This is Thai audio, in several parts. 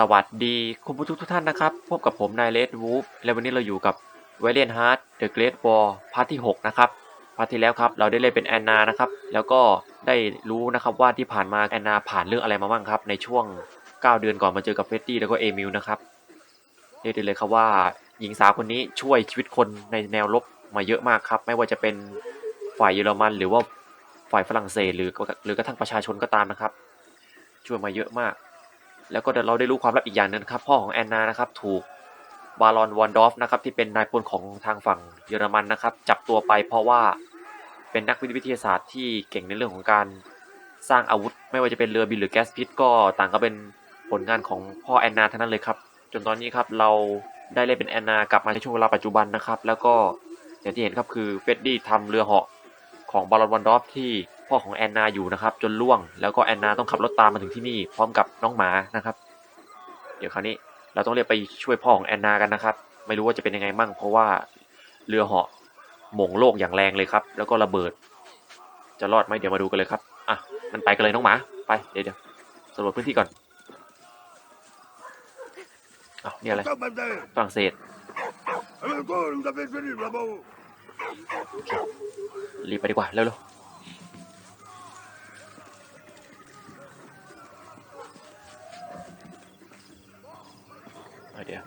สวัสดีคุณผู้ชมทุกท่านนะครับ พบกับผมนายเลดวูฟและวันนี้เราอยู่กับเวเลนฮาร์ดเดอะเกรทวอร์พาร์ทที่ 6 นะครับ พาร์ทที่แล้วครับ เราได้เล่นเป็นแอนนานะครับ แล้วก็ได้รู้นะครับว่าที่ผ่านมาแอนนาผ่านเรื่องอะไรมาบ้างครับ ในช่วง 9 เดือนก่อนมาเจอกับเฟรดดี้แล้วก็เอมิลนะครับเรียกได้เลยครับว่าหญิงสาวคนนี้ช่วยชีวิตคนในแนวรบมาเยอะมากครับ ไม่ว่าจะเป็นฝ่ายเยอรมัน หรือว่าฝ่ายฝรั่งเศสหรือหรือกระทั่งประชาชนก็ตามนะครับ ช่วยมาเยอะมาก แล้วก็เราได้รู้ความลับอีกอย่างหนึงครับพ่อของแอนนานะครับถูกบารอนวอนดอฟนะครับที่เป็นนายพลของทางฝั่งเยอรมันนะครับ จับตัวไปเพราะว่าเป็นนักวิทยาศาสตร์ที่เก่งในเรื่องของการสร้างอาวุธ ไม่ว่าจะเป็นเรือบินหรือแก๊สพิษก็ต่างก็เป็นผลงานของพ่อแอนนาทั้งนั้นเลยครับจนตอนนี้ครับเราได้เล่นเป็นแอนนากลับมาในช่วงเวลาปัจจุบันนะครับ แล้วก็อย่างที่เห็นครับคือเฟดดี้ทำเรือเหาะ ของบารอนวอนดอฟที่พ่อของแอนนาอยู่นะครับ จนล่วง แล้วก็แอนนาต้องขับรถตามมาถึงที่นี่พร้อมกับน้องหมานะครับ เดี๋ยวคราวนี้เราต้องเรียกไปช่วยพ่อของแอนนากันนะครับ ไม่รู้ว่าจะเป็นยังไงมั่ง เพราะว่าเรือเหาะหม่งโลกอย่างแรงเลยครับ แล้วก็ระเบิด จะรอดไหมเดี๋ยวมาดูกันเลยครับอะมันไปกันเลยน้องหมาไปเดี๋ยวเดี๋ยวสำรวจพื้นที่ก่อนอ้าวนี่อะไร Commander ฝรั่งเศส รีบไปดีกว่า เร็วๆเอาเดี๋ยว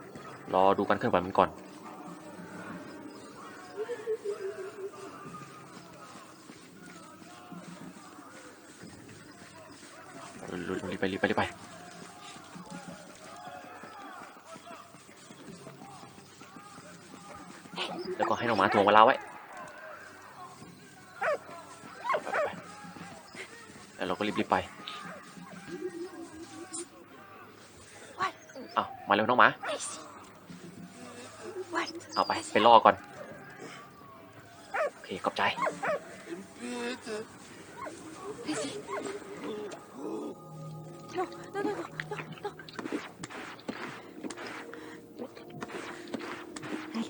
รอดูการเคลื่อนไหวมันก่อน รีบไปเอามาเร็วน้องหมาเอาไปไปล่อก่อน โอเคขอบใจ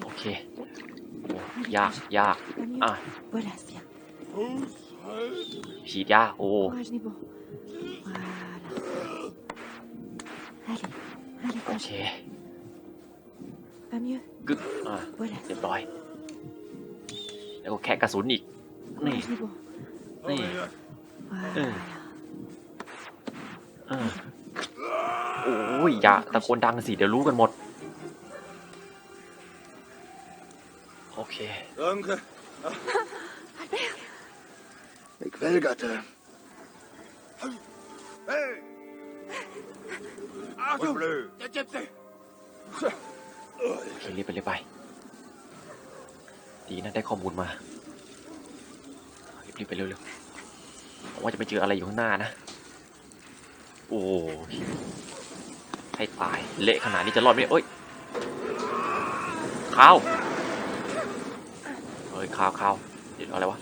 โอเค ยากยากอะ ฉีดยาโอ้ Courage, Nebo. Voilà. Allez, allez, โอเค courage. Pas mieux. กึกอะ Voilà. เรียบร้อย แล้วก็แค่กระสุนอีก นี่ Courage, Nebo. นี่ Voilà. เออโอ้ยอย่าตะโกนดังสิ เดี๋ยวรู้กันหมด โอเค Danke Albert, Ik Velgatte Hey Achtung bleu Jetzt jetzt โอเครีบไปรีบไป ดีนะได้ข้อมูลมา รีบรีบไปเร็วๆผมว่าจะไปเจออะไรอยู่ข้างหน้านะ โอ้ยให้ตาย เละขนาดนี้จะรอดไหมเนี่ยเอ้ยข้าวเอ้ยข้าวข้าวเดี๋ยวอะไรวะ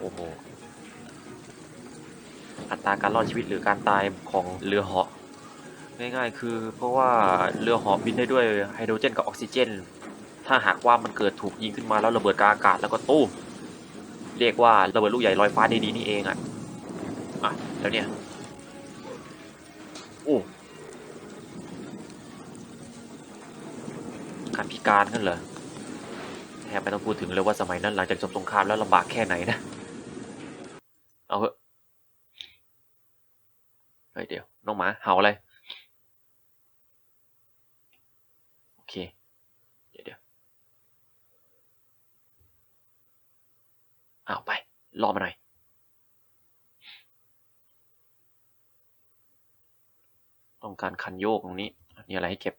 โอ้โห อัตราการรอดชีวิตหรือการตายของเรือเหาะง่ายๆ คือเพราะว่าเรือเหาะบินได้ด้วยไฮโดรเจนกับออกซิเจน ถ้าหากว่ามันเกิดถูกยิงขึ้นมาแล้วระเบิดกลางอากาศแล้วก็ตู้มเรียกว่าระเบิดลูกใหญ่ลอยฟ้าได้ดีนี่เองอะ อะ แล้วเนี่ย โอ้การพิการกันเหรอแทบไม่ต้องพูดถึงเลยว่าสมัยนั้นหลังจากจบสงครามแล้วลำบากแค่ไหนนะ เอาเหอะเฮ้ยเดี๋ยวน้องหมาเห่าอะไร โอเค เดี๋ยวเดี๋ยวเอาไป รอมาหน่อยต้องการคันโยกตรงนี้ มีอะไรให้เก็บ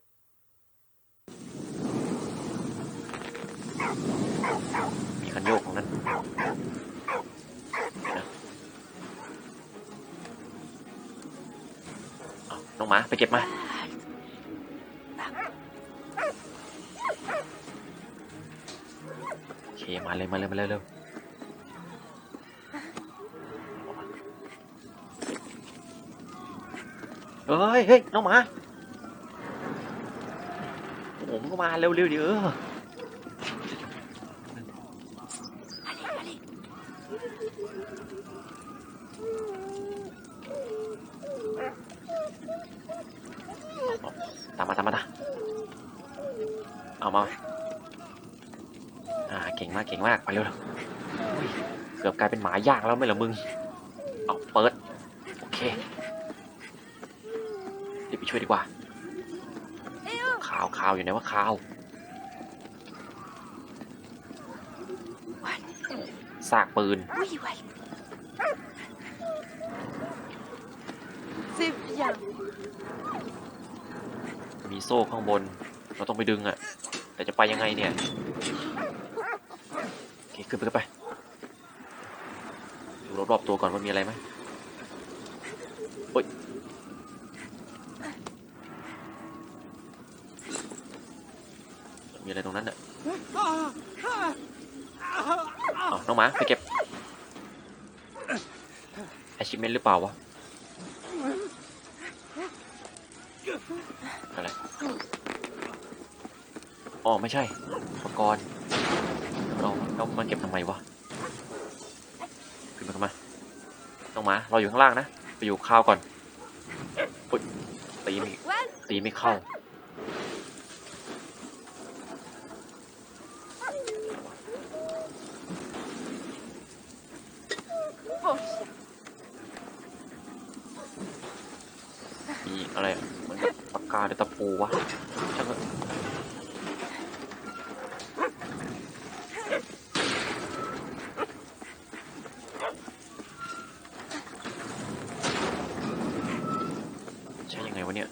มีคันโยกตรงนั้นเดี๋ยวนะเอา น้องหมาไปเก็บมา โอเค มาเลยมาเลยมาเลยเร็วเฮ้ยเฮ้ยน้องหมาผมก็มาเร็วๆเดี๋ยว allez, allez. เอามา อ่าเก่งมากเก่งมากไปเร็วๆอุ้ยเกือบกลายเป็นหมาย่างแล้วไหม่ละมึงเอาเปิดโอเครีบไปช่วยดีกว่า Eh oh ข่าวข่าวอยู่ไหนว่าข่าวซากปืน Oui, ouais. C'est bien. มีโซ่ข้างบน เราต้องไปดึงอะแต่จะไปยังไงเนี่ยโอเค ขึ้นไปขึ้นไปดูรอบๆตัวก่อนว่ามีอะไรไหมโอ้ยมีอะไรตรงนั้นน่ะเอาน้องหมาไปเก็บ achievement หรือเปล่าวะอะไรอ๋อไม่ใช่อุปกรณ์ เราเรามาเก็บทำไมวะขึ้นมาขึ้นมาน้องมาเราอยู่ข้างล่างนะไปอยู่ข้าวก่อนอุ๊ยตีไม่ตีไม่เข้ามีอะไรเหมือนกับปากกาหรือตะปูวะช่างมันใช่ยังไงวะเนี่ย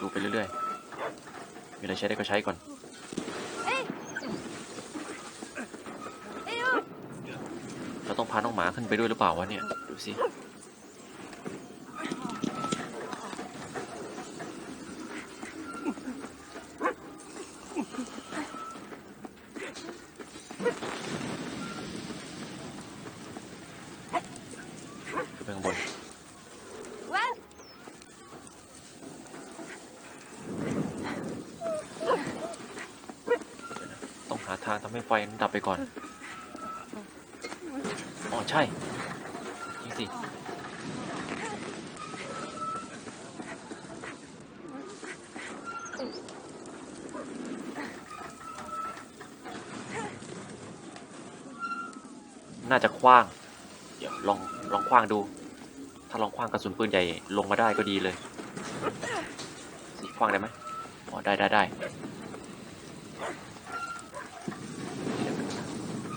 ดูไปเรื่อยๆ มีอะไรใช้ได้ก็ใช้ก่อน Eh oh เราต้องพาน้องหมาขึ้นไปด้วยหรือเปล่าวะเนี่ย ดูสิ ขึ้นไปข้างบน Ouais. ต้องหาทางทำให้ไฟมันดับไปก่อน อ๋อ ใช่นี่ สิ น่าจะคว้าง เดี๋ยวลองลองคว้างดู ถ้าลองคว้างกระสุนปืนใหญ่ลงมาได้ก็ดีเลยสิคว้างได้ไหมอ๋อได้ได้ได้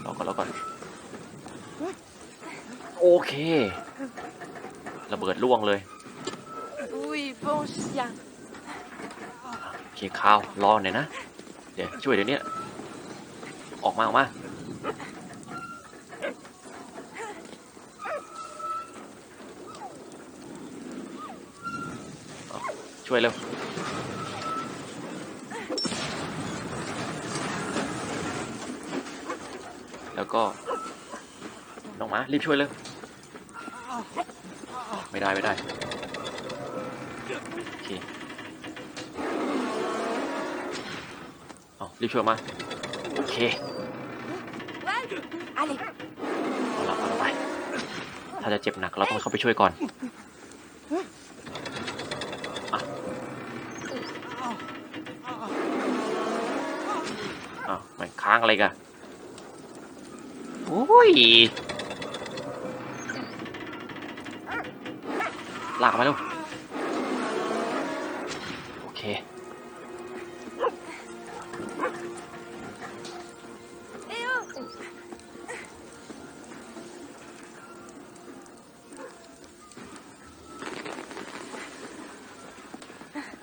รอก่อนรอก่อน เค ระเบิดล่วงเลย Oui, bon chien. โอเคข้าวรอหน่อยนะ เดี๋ยวช่วยเดี๋ยวนี้ออกมาออกมาเอาช่วยเร็วแล้วก็น้องหมารีบช่วยเร็ว ไม่ได้ไม่ได้โอเคเอารีบช่วยมา โอเค Ouais. Allez. เอาละเอาละไป ถ้าจะเจ็บหนักเราต้องเข้าไปช่วยก่อนอะอ้าวไม่ค้างอะไรกันโอ้ย ลากมาเร็วโอเค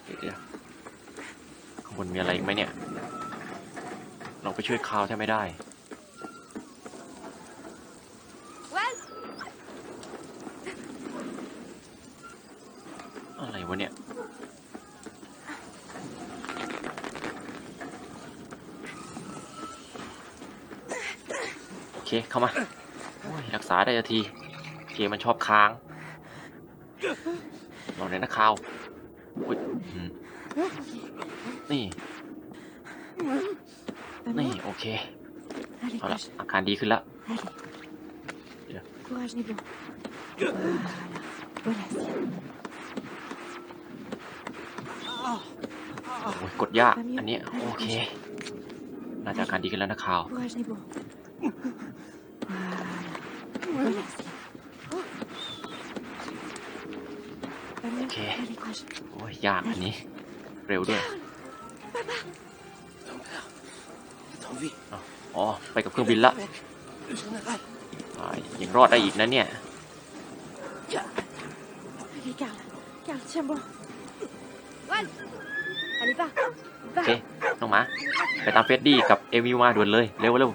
เดี๋ยวเดี๋ยวข้างบนมีอะไรอีกไหมเนี่ย เราไปช่วยคาวแทบไม่ได้ Ouais. อะไรวะเนี่ย โอ เคเข้ามารักษาได้ทันที เกมมันชอบค้างลองเลยนะคาวนี่ นี่ โอเค เอาละอาการดีขึ้นแล้วโอ้ยกดยาก อันนี้ โอเค น่าจะอาการดีขึ้นแล้วนะข่าว Courage, Nebo. Voilà. Voilà. Pas mieux. Ok. Allez, courage. โอ้ยยากอันนี้ เร็วด้วย T'as envie อ๋อ ไปกับเครื่องบินละ Le général อ่ายังรอดได้อีกนะเนี่ย Allez, Karl. Karl, tiens bon. Juan Allez, va. โอเคน้องหมา ไปตามเฟรดดี้กับเอวิวมาด่วนเลย เร็วเร็ว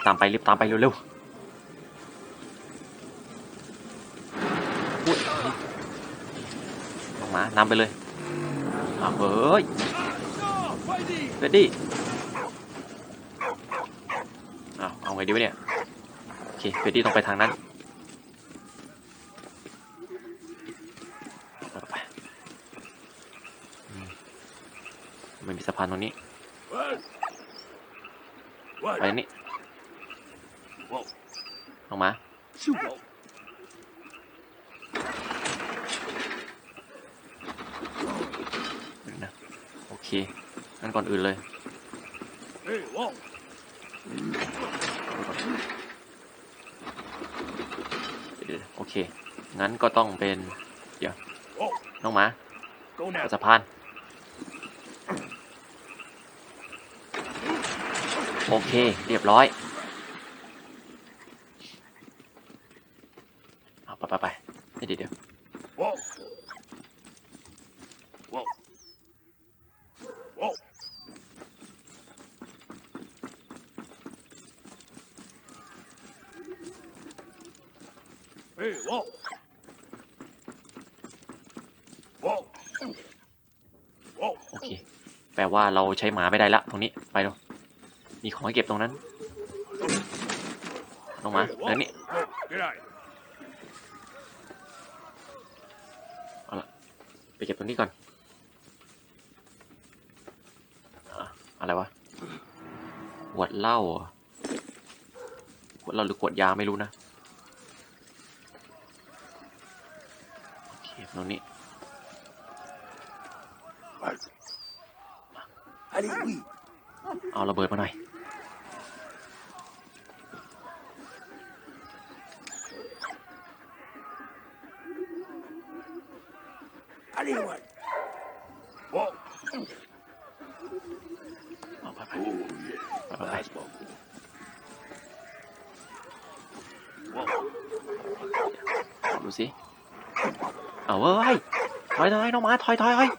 บตามไปรีบตามไปเร็วเร็วอุ๊ยน้องมานำไปเลยอ้าวเฮ้ยเรดดี้อ้าวเอาไงดีวะเนี่ยโอเคเรดดี้ต้องไปทางนั้นไปไมมันมีสะพานตรงนี้ไปนี่ ลงมานะโอเคงั้นก่อนอื่นเลยโอเค งั้นก็ต้องเป็น เดี๋ยว น้องหมา Go ไป now สะพาน โอเค เรียบร้อย ไปไปไปเดี๋ยวเดี๋ยว Wow Wow Wow Hey wow Wow Wow โอเค แปลว่าเราใช้หมาไม่ได้ละตรงนี้ ไปดูมีของให้เก็บตรงนั้นน้องมาเดิน wow. นี่ ไปเก็บตรงนี้ก่อน อะอะไรวะขวดเหล้าเหรอขวดเหล้าหรือขวดยาไม่รู้นะ โอเคตรงนี้ Allez oui เอาระเบิดมาหน่อย Allez ouais Wow เอาไปไป Oh yeah ไปไปไป That's bon Wow ลอง ดูสิ เอาเว้ยถอยถอยน้องหมาถอยถอยถอย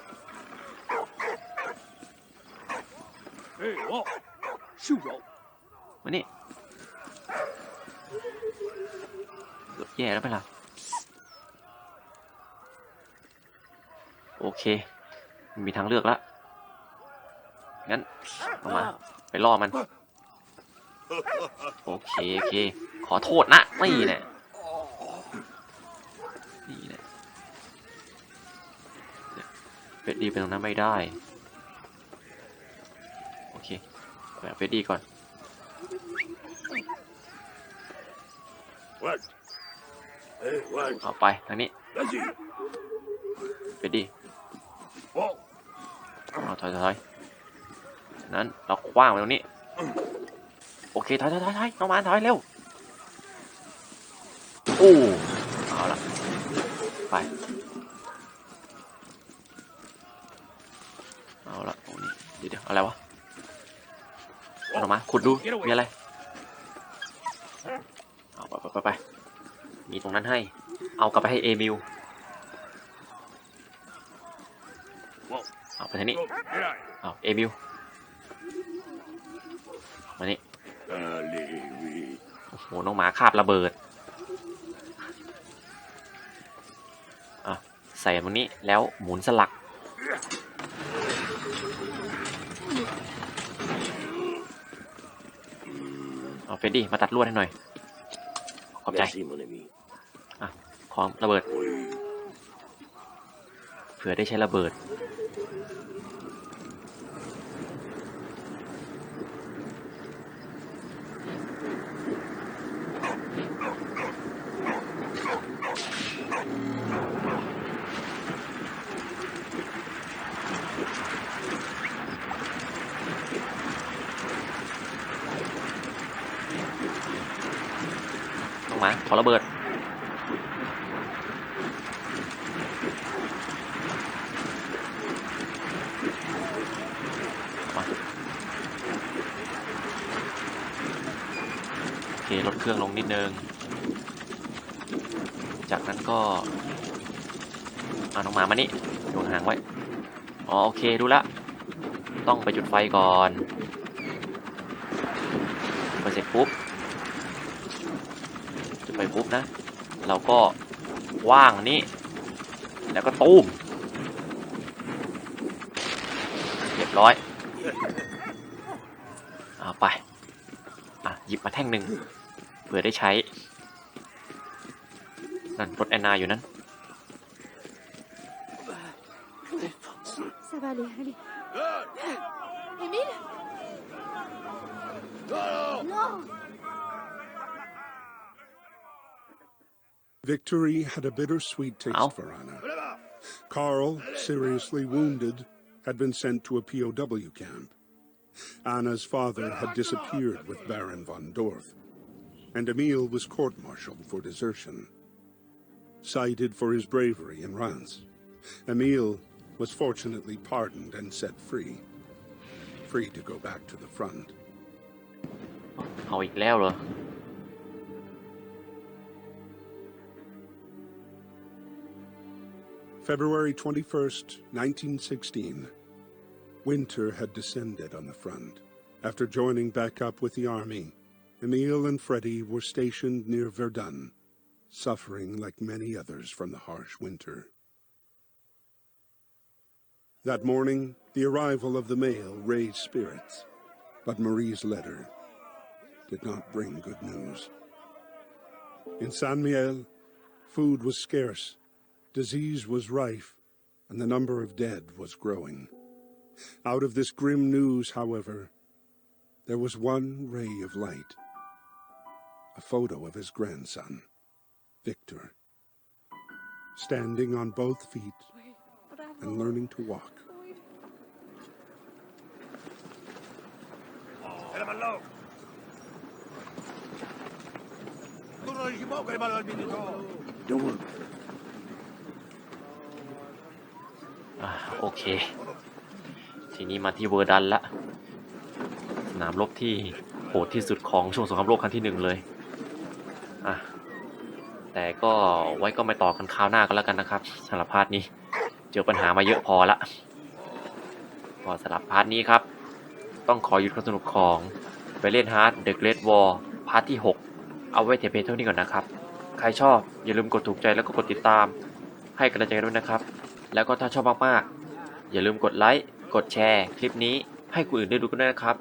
Hey wow Chou wow มานี่เกือบแย่แล้วไปล่ะโอเค มีทางเลือกละงั้นน้องหมา ไปล่อมัน โอเคโอเค ขอโทษนะนี่แหละนี่แหละเฟดดี้ไปตรงนั้นไม่ได้ โอเคแบบเฟดดี้ก่อน Ouais Hey ouais เอาไปทางนี้ Vas-y เฟดดี้ Wow เอาถอยถอยถอยนั้นเราคว้างไปตรงนี้ โอเคถอยถอยถอยถอยน้องหมาถอยเร็วโอ้เอาละไปเอาละตรงนี้เดี๋ยวเดี๋ยวอะไรวะเอาน้องหมาขุดดูมีอะไรเอาไปไปไปไปมีตรงนั้นให้ เอากลับไปให้เอมิล Wow เอาไปทางนี้ Go Get out เอาเอมิลมานี่ Allez oui โอ้โหน้องหมาคาบระเบิดอะใส่ตรงนี้แล้วหมุนสลัก เอาเฟดดี้มาตัดลวดให้หน่อย ขอบใจ Merci mon ami ของระเบิด เผื่อได้ใช้ระเบิด ขอ ระเบิด โอเค ลดเครื่องลงนิดนึง จากนั้นก็ เอาน้องหมามานี่ดูห่างไว้ อ๋อ โอเคดูละ ต้องไปจุดไฟก่อนไปเสร็จปุ๊บ ไฟปุ๊บนะ เราก็ว่างอันนี้ แล้วก็ตูมเรียบร้อยเอาไป อะ หยิบมาแท่งหนึ่งเผื่อได้ใช้ นั่นรถแอนนาอยู่นั้น Ça va aller, allez. Victory had a bittersweet taste Ow. for Anna. Carl, seriously wounded, had been sent to a POW camp. Anna's father had disappeared with Baron von Dorf, and Emil was court-martialed for desertion. Cited for his bravery in Reims, Emil was fortunately pardoned and set free. Free to go back to the front. เอาอีกแล้วเหรอ February 21st, 1916. Winter had descended on the front. After joining back up with the army, Emile and Freddy were stationed near Verdun, suffering like many others from the harsh winter. That morning, the arrival of the mail raised spirits, but Marie's letter did not bring good news. In Saint Miel, food was scarce, disease was rife, and the number of dead was growing. Out of this grim news, however, there was one ray of light a photo of his grandson, Victor, standing on both feet and learning to walk. Eravamo! Tu อ่าโอเค ทีนี้มาที่เวอร์ดันละ สนามรบที่โหดที่สุดของช่วงสงครามโลกครั้งที่หนึ่งเลยอะแต่ก็ไว้ก็ไม่ต่อกันคราวหน้าก็แล้วกันนะครับสำหรับพาร์ทนี้ เจอปัญหามาเยอะพอละก็สำหรับพาร์ทนี้ครับ ต้องขอหยุดความสนุกของไปเล่นฮาร์ดเดอะเกรดวอลพาร์ทที่ 6 เอาไว้เทเพเท่านี้ก่อนนะครับ ใครชอบอย่าลืมกดถูกใจแล้วก็กดติดตาม ให้กำลังใจด้วยนะครับ แล้วก็ถ้าชอบมากๆ อย่าลืมกดไลค์กดแชร์คลิปนี้ให้คนอื่นได้ดูกันด้วยนะครับ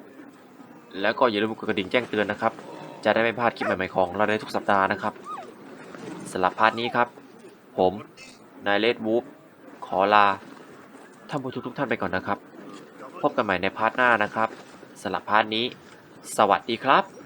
แล้วก็อย่าลืมกดกระดิ่งแจ้งเตือนนะครับ จะได้ไม่พลาดคลิปใหม่ๆของเราในทุกสัปดาห์นะครับสำหรับพาร์ทนี้ครับ ผมนายเลดวูฟขอลาท่านผู้ชมทุกท่านไปก่อนนะครับ พบกันใหม่ในพาร์ทหน้านะครับสำหรับพาร์ทนี้ สวัสดีครับ